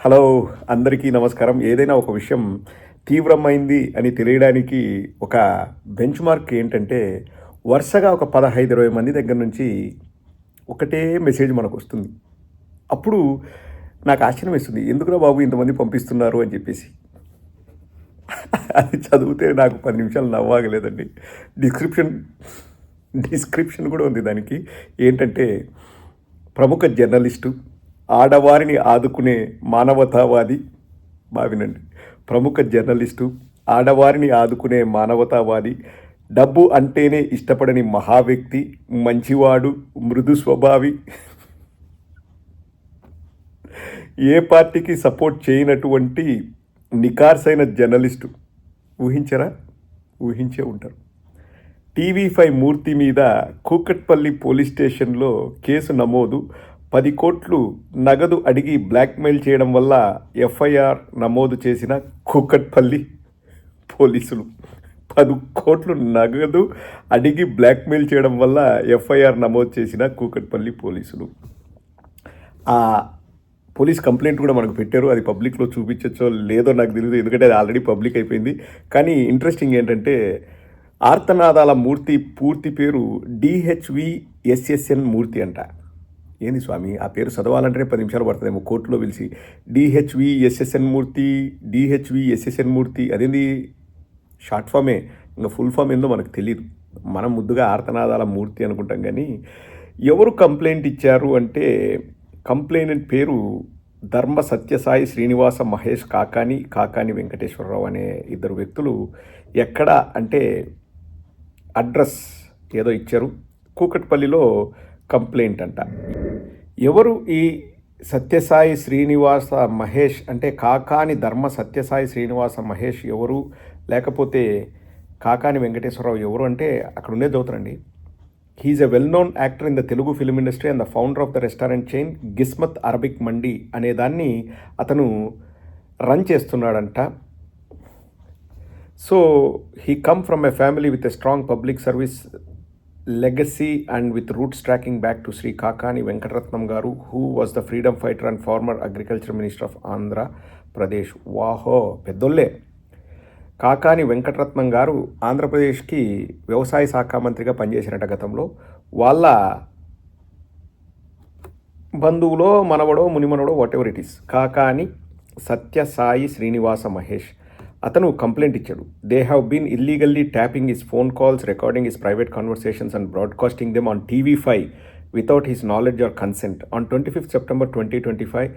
Hello అందరికీ నమస్కారం. ఏదైనా ఒక విషయం తీవ్రమైంది అని తెలియడానికి ఒక బెంచ్ మార్క్ ఏంటంటే వరుసగా ఒక పదహైదు ఇరవై మంది దగ్గర నుంచి ఒకటే మెసేజ్ మనకు వస్తుంది. అప్పుడు నాకు ఆశ్చర్యం వేస్తుంది. ఎందుకురా బాబు ఇంతమంది పంపిస్తున్నారు? అని చెప్పేసి. అది చదివితే నాకు పది నిమిషాలు నవ్వాగలేదండి. డిస్క్రిప్షన్ డిస్క్రిప్షన్ కూడా ఉంది దానికి. ఏంటంటే ప్రముఖ జర్నలిస్టు ఆడవారిని ఆదుకునే మానవతావాది బావినండి ప్రముఖ జర్నలిస్టు ఆడవారిని ఆదుకునే మానవతావాది డబ్బు అంటేనే ఇష్టపడని మహావ్యక్తి మంచివాడు మృదు స్వభావి. ఏ పార్టీకి సపోర్ట్ చేయనటువంటి నికార్సైన జర్నలిస్టు ఊహించరా? ఊహించే ఉంటారు. టీవీ ఫైవ్ మూర్తి మీద కూకట్పల్లి పోలీస్ స్టేషన్లో కేసు నమోదు పది కోట్లు నగదు అడిగి బ్లాక్మెయిల్ చేయడం వల్ల ఎఫ్ఐఆర్ నమోదు చేసిన కూకట్పల్లి పోలీసులు పది కోట్లు నగదు అడిగి బ్లాక్మెయిల్ చేయడం వల్ల ఎఫ్ఐఆర్ నమోదు చేసిన కూకట్పల్లి పోలీసులు. ఆ పోలీస్ కంప్లైంట్ కూడా మనకు పెట్టారు. అది పబ్లిక్లో చూపించచ్చో లేదో నాకు తెలియదు ఎందుకంటే అది ఆల్రెడీ పబ్లిక్ అయిపోయింది. కానీ ఇంట్రెస్టింగ్ ఏంటంటే ఆర్తనాదాల మూర్తి పూర్తి పేరు డిహెచ్వి ఎస్ఎస్ఎన్ మూర్తి అంట. ఏంది స్వామి? ఆ పేరు చదవాలంటేనే పది నిమిషాలు పడుతుందేమో. కోర్టులో పిలిచి డిహెచ్వి ఎస్ఎస్ఎన్ మూర్తి డిహెచ్వి ఎస్ఎస్ఎన్ మూర్తి. అదేంది? షార్ట్ ఫామే ఇంకా ఫుల్ ఫామ్ ఏందో మనకు తెలియదు మనం ముద్దుగా ఆర్తనాదాల మూర్తి అనుకుంటాం కానీ ఎవరు కంప్లైంట్ ఇచ్చారు అంటే కంప్లైంట్ పేరు ధర్మ సత్యసాయి శ్రీనివాస మహేష్ కాకాని కాకాని వెంకటేశ్వరరావు అనే ఇద్దరు వ్యక్తులు ఎక్కడ అంటే అడ్రస్ ఏదో ఇచ్చారు. కూకట్పల్లిలో కంప్లైంట్ అంట. ఎవరు ఈ సత్యసాయి శ్రీనివాస మహేష్ అంటే కాకాని ధర్మ సత్యసాయి శ్రీనివాస మహేష్ ఎవరు? లేకపోతే కాకాని వెంకటేశ్వరరావు ఎవరు అంటే అక్కడ ఉండే చదువుతారండి he is a well known actor in the Telugu film industry and the founder of the restaurant chain Kismat Arabic mandi అనే దాన్ని అతను run చేస్తున్నాడంట. So he come from a family with a strong public service legacy and with roots tracking back to Shri Kakani Venkataratnam గారు who was the freedom fighter and former agriculture minister of Andhra Pradesh వాహో పెద్దోళ్ళే కాకాని వెంకటరత్నం గారు ఆంధ్రప్రదేశ్కి వ్యవసాయ శాఖ మంత్రిగా పనిచేసినట గతంలో. వాళ్ళ బంధువులో మనవడో మునిమనవడో whatever it is Kakani Satyasai Srinivasa Mahesh అతను కంప్లైంట్ ఇచ్చాడు. They have been illegally tapping his phone calls recording his private conversations and broadcasting them on TV five without his knowledge or consent on twenty fifth September twenty twenty five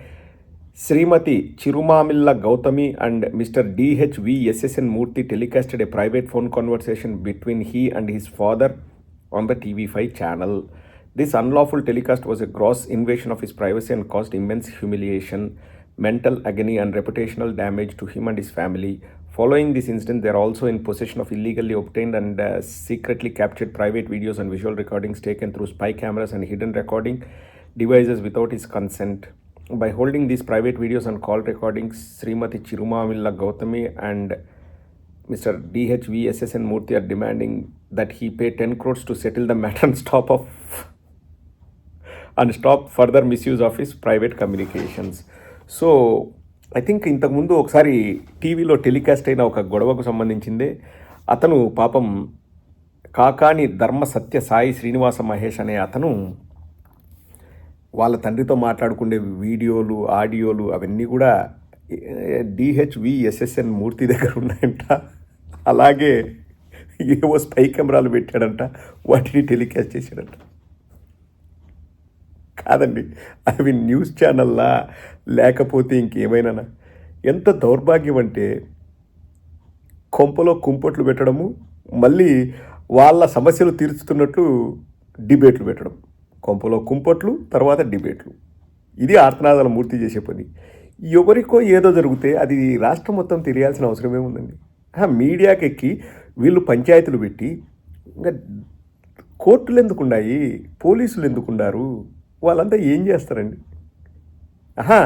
Shrimati Chirumamilla Gautami and mister DHV SSN Murthy telecasted a private phone conversation between he and his father on the TV5 channel. This unlawful telecast was a gross invasion of his privacy and caused immense humiliation mental agony, and reputational damage to him and his family. Following this incident, they are also in possession of illegally obtained and uh, secretly captured private videos and visual recordings taken through spy cameras and hidden recording devices without his consent. By holding these private videos and call recordings, Srimati Chirumamilla Gautami and Mr. DHV SSN Murthy are demanding that he pay 10 crores to settle the matter and stop of and stop further misuse of his private communications. So I think ఇంతకుముందు ఒకసారి టీవీలో telecast అయిన ఒక గొడవకు సంబంధించిందే. అతను పాపం కాకాని ధర్మ సత్య సాయి శ్రీనివాస మహేష్ అనే అతను వాళ్ళ తండ్రితో మాట్లాడుకునే వీడియోలు ఆడియోలు అవన్నీ కూడా డిహెచ్విఎస్ఎస్ఎన్ మూర్తి దగ్గర ఉన్నాయంట. అలాగే ఏవో స్పై కెమెరాలు పెట్టాడంట. వాటిని టెలికాస్ట్ చేశాడంట. కాదండి. అవి న్యూస్ ఛానల్లా? లేకపోతే ఇంకేమైనా? ఎంత దౌర్భాగ్యం అంటే కొంపలో కుంపట్లు పెట్టడము మళ్ళీ వాళ్ళ సమస్యలు తీర్చుతున్నట్లు డిబేట్లు పెట్టడం. కొంపలో కుంపట్లు తర్వాత డిబేట్లు. ఇది ఆర్తనాదాల మూర్తి చేసే పని. ఎవరికో ఏదో జరిగితే అది రాష్ట్రం మొత్తం తెలియాల్సిన అవసరమే ఉందండి. మీడియాకి ఎక్కి వీళ్ళు పంచాయతీలు పెట్టి ఇంకా కోర్టులు ఎందుకున్నాయి పోలీసులు ఎందుకున్నారు వాళ్ళంతా ఏం చేస్తారండి? ఆహా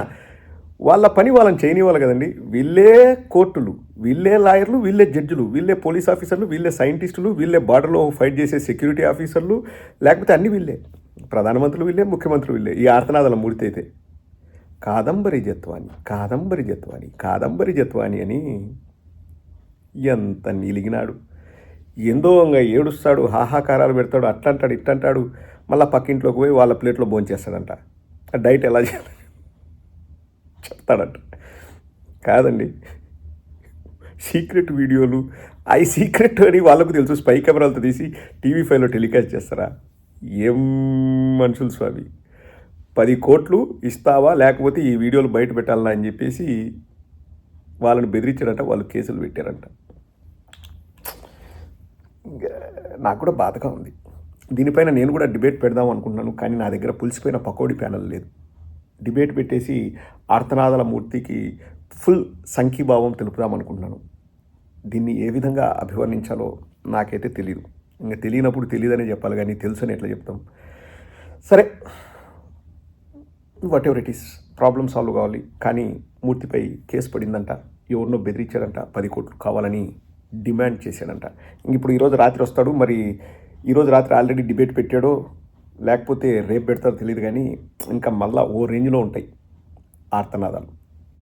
వాళ్ళ పని వాళ్ళని చేయనివ్వాలి కదండి. వీళ్ళే కోర్టులు వీళ్ళే లాయర్లు వీళ్ళే జడ్జిలు వీళ్ళే పోలీస్ ఆఫీసర్లు వీళ్ళే సైంటిస్టులు వీళ్ళే బార్డర్లో ఫైట్ చేసే సెక్యూరిటీ ఆఫీసర్లు లేకపోతే అన్ని వీళ్ళే. ప్రధానమంత్రులు వీళ్ళే ముఖ్యమంత్రులు వీళ్ళే. ఈ ఆర్తనాదాల మూడితైతే కాదంబరి జత్వాని కాదంబరి జత్వాని కాదంబరి జత్వాని అని ఎంత నిలిగినాడు. ఎందో ఇంకా ఏడుస్తాడు హాహాకారాలు పెడతాడు అట్లంటాడు ఇట్లంటాడు మళ్ళీ పక్కింట్లోకి పోయి వాళ్ళ ప్లేట్లో భోంచేస్తాడంట. ఆ డైట్ ఎలా చేయాలి? చెప్తాడంట. కాదండి. సీక్రెట్ వీడియోలు ఐ సీక్రెట్ అని వాళ్ళకు తెలుసు. స్పై కెమెరాలతో తీసి టీవీ ఫైవ్లో టెలికాస్ట్ చేస్తారా? ఏం మనుషులు స్వామి. పది కోట్లు ఇస్తావా? లేకపోతే ఈ వీడియోలు బయట పెట్టాలనా అని చెప్పేసి వాళ్ళని బెదిరించారంట వాళ్ళు కేసులు పెట్టారంట. నాకు కూడా బాధగా ఉంది. దీనిపైన నేను కూడా డిబేట్ పెడదాం అనుకుంటున్నాను కానీ నా దగ్గర పులిసిపోయిన పకోడీ ప్యానల్ లేదు. డిబేట్ పెట్టేసి ఆర్తనాదాల మూర్తికి ఫుల్ సంఖీభావం తెలుపుదాం అనుకుంటున్నాను. దీన్ని ఏ విధంగా అభివర్ణించాలో నాకైతే తెలియదు ఇంకా తెలియనప్పుడు తెలియదనే చెప్పాలి కానీ తెలుసని ఎట్లా చెప్తాం? సరే whatever it is problem solve కావాలి కానీ మూర్తిపై కేసు పడిందంట ఎవరినో బెదిరించాడంట పది కోట్లు కావాలని డిమాండ్ చేశాడంట. ఇంక ఇప్పుడు ఈరోజు రాత్రి వస్తాడు మరి ఈరోజు రాత్రి ఆల్రెడీ డిబేట్ పెట్టాడో లేకపోతే రేపు పెడతారో తెలియదు కానీ ఇంకా మళ్ళీ ఓ రేంజ్లో ఉంటాయి ఆర్తనాదాలు.